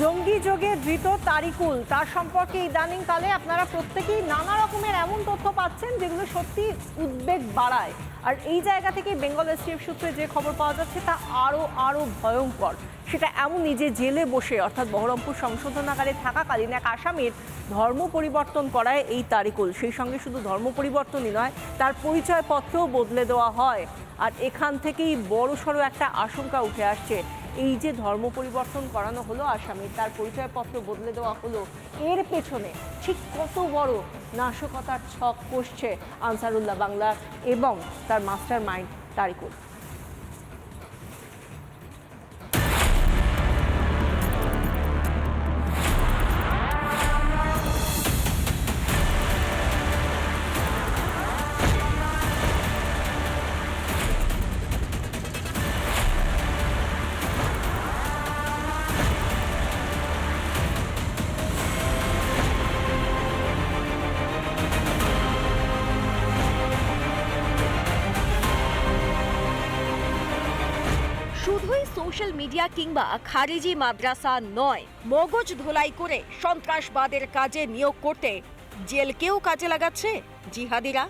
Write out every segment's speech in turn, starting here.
জঙ্গি যোগে ধৃত তারিকুল। তার সম্পর্কে ইদানিং কালে আপনারা প্রত্যেকেই নানা রকমের এমন তথ্য পাচ্ছেন যেগুলো সত্যি উদ্বেগ বাড়ায়। আর এই জায়গা থেকে বেঙ্গল এসটিএফ সূত্রে যে খবর পাওয়া যাচ্ছে, তা আরও আরও ভয়ঙ্কর। সেটা এমনই যে জেলে বসে, অর্থাৎ বহরমপুর সংশোধনাগারে থাকাকালীন এক আসামির ধর্ম পরিবর্তন করায় এই তারিকুল। সেই সঙ্গে শুধু ধর্ম পরিবর্তনই নয়, তার পরিচয়পত্রও বদলে দেওয়া হয়। আর এখান থেকেই বড়সড় একটা আশঙ্কা উঠে আসছে এই যে ধর্ম পরিবর্তন করানো হলো আসামির তার পরিচয়পত্র বদলে দেওয়া হলো, এর পেছনে ঠিক কত বড় নাশকতার ছক কষছে আনসারুল্লাহ বাংলা এবং তার মাস্টার মাইন্ড তারিকুল। শুধুই সোশ্যাল মিডিয়া কিংবা খারিজি মাদ্রাসা নয়, মগজ ধোলাই করে সন্ত্রাসবাদের কাজে নিয়োগ করতে জেলকেও কাজে লাগাচ্ছে? জিহাদিরা?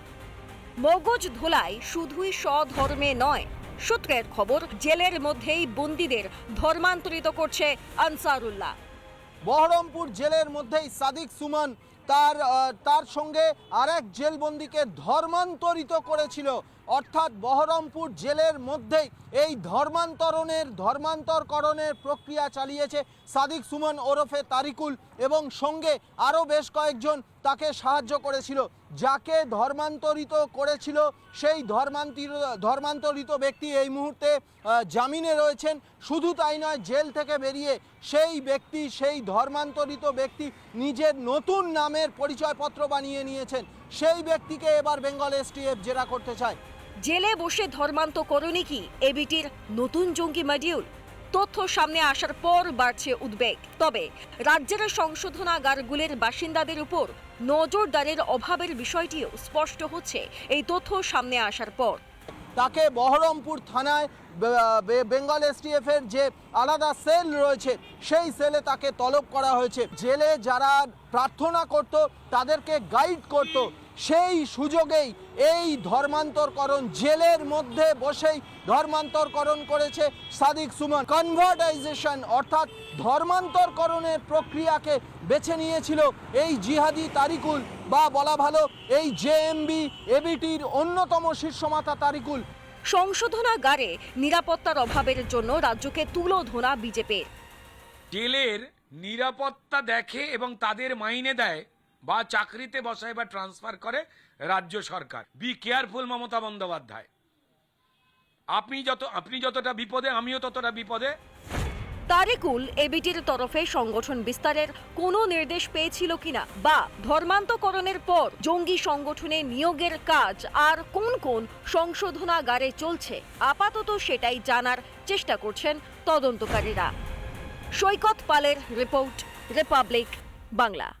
মগজ ধোলাই শুধুই স্বধর্মে নয়, সূত্রের খবর জেলের মধ্যেই বন্দীদের ধর্মান্তরিত করছে আনসারুল্লাহ। বহরমপুর জেলের মধ্যেই সাদিক সুমন তার তার সঙ্গে আরেক জেলবন্দিকে ধর্মান্তরিত করেছিল অর্থাৎ বহরমপুর জেলের মধ্যেই এই ধর্মান্তরণের, ধর্মান্তরকরণের প্রক্রিয়া চালিয়েছে সাদিক সুমন ওরফে তারিকুল এবং সঙ্গে আরও বেশ কয়েকজন তাকে সাহায্য করেছিল। যাকে ধর্মান্তরিত করেছিল সেই ধর্মান্তরিত ধর্মান্তরিত ব্যক্তি এই মুহূর্তে জামিনে রয়েছেন। শুধু তাই নয়, জেল থেকে বেরিয়ে সেই ব্যক্তি, সেই ধর্মান্তরিত ব্যক্তি নিজের নতুন নামের পরিচয়পত্র বানিয়ে নিয়েছেন। সেই ব্যক্তিকে এবার বেঙ্গল এসটিএফ জেরা করতে চায়। জেলে বসে ধর্মান্তকরণই কি? এবিটির নতুন জঙ্গি মডিউল। তথ্য সামনে আসার পর বাড়ছে উদ্বেগ। তবে রাজ্যের সংশোধনাগারগুলির বাসিন্দাদের উপর নজরদারির অভাবের বিষয়টিও স্পষ্ট হচ্ছে। এই তথ্য সামনে আসার পর। তাকে বহরমপুর থানায় বেঙ্গল এসটিএফ এর যে আলাদা সেল রয়েছে, সেই সেলে তাকে তলব করা হয়েছে। জেলে যারা প্রার্থনা করত, তাদেরকে গাইড করত। সেই সুযোগেই এই ধর্মান্তরকরণ জেলের মধ্যে বসেই ধর্মান্তরকরণ করেছে সাদিক সুমন। কনভার্টাইজেশন অর্থাৎ ধর্মান্তরকরণের প্রক্রিয়াকে বেছে নিয়েছিল এই জিহাদি তারিকুল বা বলা ভালো এই জেএমবি এবিটির অন্যতম শীর্ষমাতা তারিকুল। সংশোধনাগারে নিরাপত্তার অভাবের জন্য রাজ্যকে তুলোধনা বিজেপির। জেলের নিরাপত্তা দেখে এবং তাদের মাইনে দেয় বা চাকরিতে বসায় বা ট্রান্সফার করে রাজ্য সরকার। Be careful Mamata Bandyopadhyay. আপনি যত, আপনি যতটা বিপদে, আমিও ততটা বিপদে। তারিকুল এবিটির তরফে সংগঠন বিস্তারের কোনো নির্দেশ পেয়েছিল কিনা বা ধর্মান্তকরণের পর জঙ্গি সংগঠনে নিয়োগের কাজ আর কোন কোন সংশোধনাগারে চলছে, আপাতত সেটাই জানার চেষ্টা করছেন তদন্তকারীরা। সৈকত পালের রিপোর্ট, রিপাবলিক বাংলা।